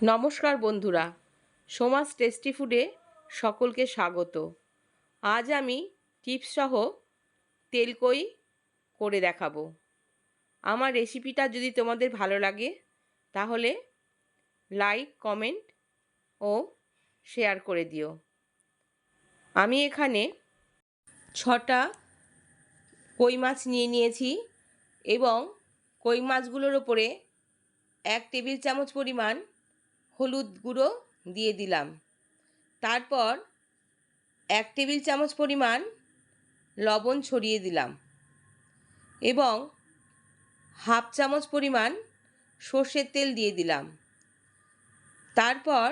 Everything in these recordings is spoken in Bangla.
নমস্কার বন্ধুরা, সোমাস টেস্টি ফুডে সকলকে স্বাগত। আজ আমি টিপস সহ তেলকই করে দেখাবো। আমার রেসিপিটা যদি তোমাদের ভালো লাগে, তাহলে লাইক, কমেন্ট ও শেয়ার করে দিও। আমি এখানে ছটা কই মাছ নিয়ে নিয়েছি এবং কই মাছগুলোর ওপরে এক টেবিল চামচ পরিমাণ হলুদ গুঁড়ো দিয়ে দিলাম। তারপর এক টেবিল চামচ পরিমাণ লবণ ছড়িয়ে দিলাম এবং হাফ চামচ পরিমাণ সর্ষের তেল দিয়ে দিলাম। তারপর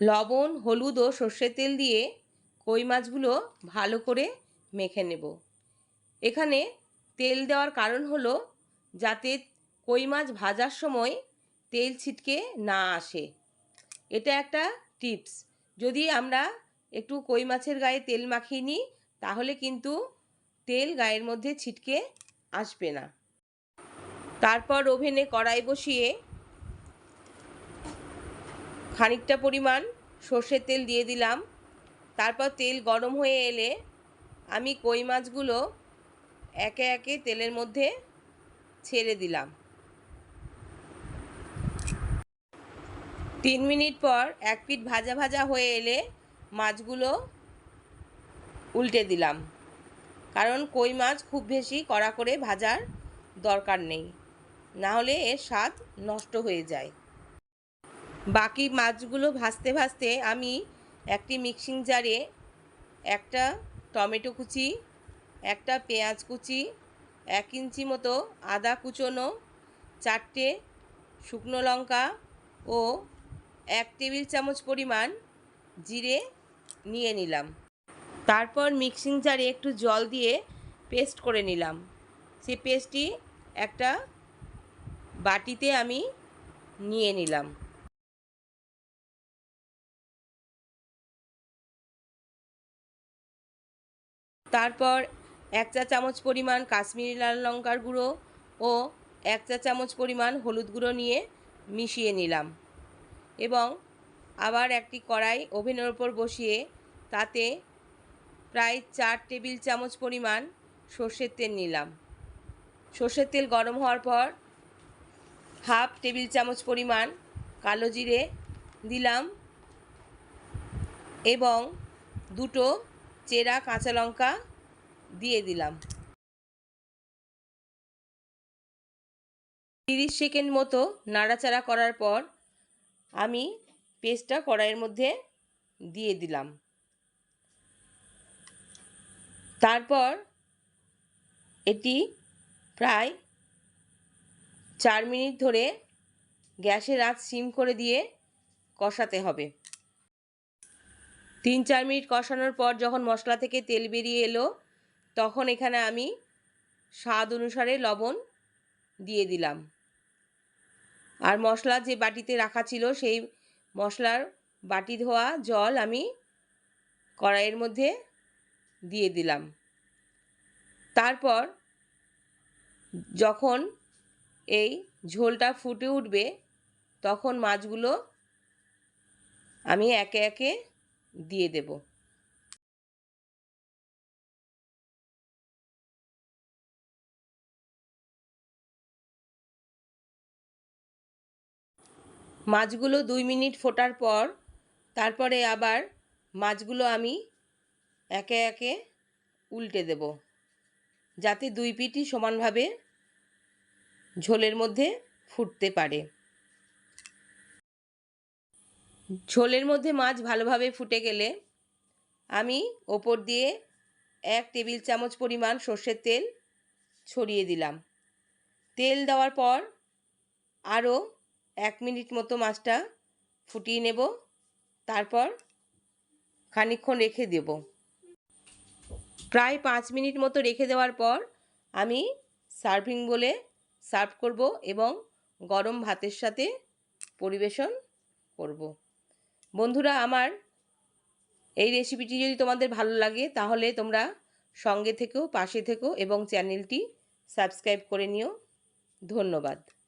লবণ, হলুদ ও সর্ষের তেল দিয়ে কই মাছগুলো ভালো করে মেখে নেব। এখানে তেল দেওয়ার কারণ হলো যাতে কই মাছ ভাজার সময় তেল ছিটকে না আসে। এটা একটা টিপস। যদি আমরা একটু কই মাছের গায়ে তেল মাখিয়ে নিই, তাহলে কিন্তু তেল গায়ের মধ্যে ছিটকে আসবে না। তারপর ওভেনে কড়াই বসিয়ে খানিকটা পরিমাণ সর্ষের তেল দিয়ে দিলাম। তারপর তেল গরম হয়ে এলে আমি কই মাছগুলো একে একে তেলের মধ্যে ছেড়ে দিলাম। তিন মিনিট পর এক পিঠ ভাজা ভাজা হয়ে এলে মাছগুলো উল্টে দিলাম। কারণ কই মাছ খুব বেশি কড়া করে ভাজার দরকার নেই। না হলে এর স্বাদ নষ্ট হয়ে যায়। বাকি মাছগুলো ভাজতে ভাজতে আমি একটি মিক্সিং জারে একটা টমেটো কুচি, একটা পেঁয়াজ কুচি, এক ইঞ্চি মতো আদা কুচোনো, চারটে শুকনো লঙ্কা ও এক টেবিল চামচ পরিমাণ জিরে নিয়ে নিলাম। তারপর মিক্সিং জারে একটু জল দিয়ে পেস্ট করে নিলাম। সে পেস্টটি একটা বাটিতে আমি নিয়ে নিলাম। তারপর এক চা চামচ পরিমাণ কাশ্মীরি লাল লঙ্কার গুঁড়ো ও এক চা চামচ পরিমাণ হলুদ গুঁড়ো নিয়ে মিশিয়ে নিলাম। এবং আবার একটি কড়াই ওভেনের ওপর বসিয়ে তাতে প্রায় চার টেবিল চামচ পরিমাণ সর্ষের তেল নিলাম। সর্ষের তেল গরম হওয়ার পর হাফ টেবিল চামচ পরিমাণ কালো জিরে দিলাম এবং দুটো চেরা কাঁচা লঙ্কা দিয়ে দিলাম। তিরিশ সেকেন্ড মতো নাড়াচাড়া করার পর আমি পেস্টটা কড়াইয়ের মধ্যে দিয়ে দিলাম। তারপর এটি প্রায় চার মিনিট ধরে গ্যাসের আঁচ সিম করে দিয়ে কষাতে হবে। তিন চার মিনিট কষানোর পর যখন মশলা থেকে তেল বেরিয়ে এলো, তখন এখানে আমি স্বাদ অনুসারে লবণ দিয়ে দিলাম। আর মশলা যে বাটিতে রাখা ছিল, সেই মশলার বাটি ধোয়া জল আমি কড়াইয়ের মধ্যে দিয়ে দিলাম। তারপর যখন এই ঝোলটা ফুটে উঠবে, তখন মাছগুলো আমি একে একে দিয়ে দেব। মাছগুলো দুই মিনিট ফোটার পর তারপরে আবার মাছগুলো আমি একে একে উল্টে দেব, যাতে দুই পিঠই সমানভাবে ঝোলের মধ্যে ফুটতে পারে। ঝোলের মধ্যে মাছ ভালোভাবে ফুটে গেলে আমি ওপর দিয়ে এক টেবিল চামচ পরিমাণ সর্ষের তেল ছড়িয়ে দিলাম। তেল দেওয়ার পর আরও এক মিনিট মতো মাছটা ফুটিয়ে নেব, তারপর খানিক্ষণ রেখে দেব। প্রায় পাঁচ মিনিট মতো রেখে দেওয়ার পর আমি সার্ভিং বলে সার্ভ করব এবং গরম ভাতের সাথে পরিবেশন করব। বন্ধুরা, আমার এই রেসিপিটি যদি তোমাদের ভালো লাগে, তাহলে তোমরা সঙ্গে থেকেও, পাশে থেকেও এবং চ্যানেলটি সাবস্ক্রাইব করে নিও। ধন্যবাদ।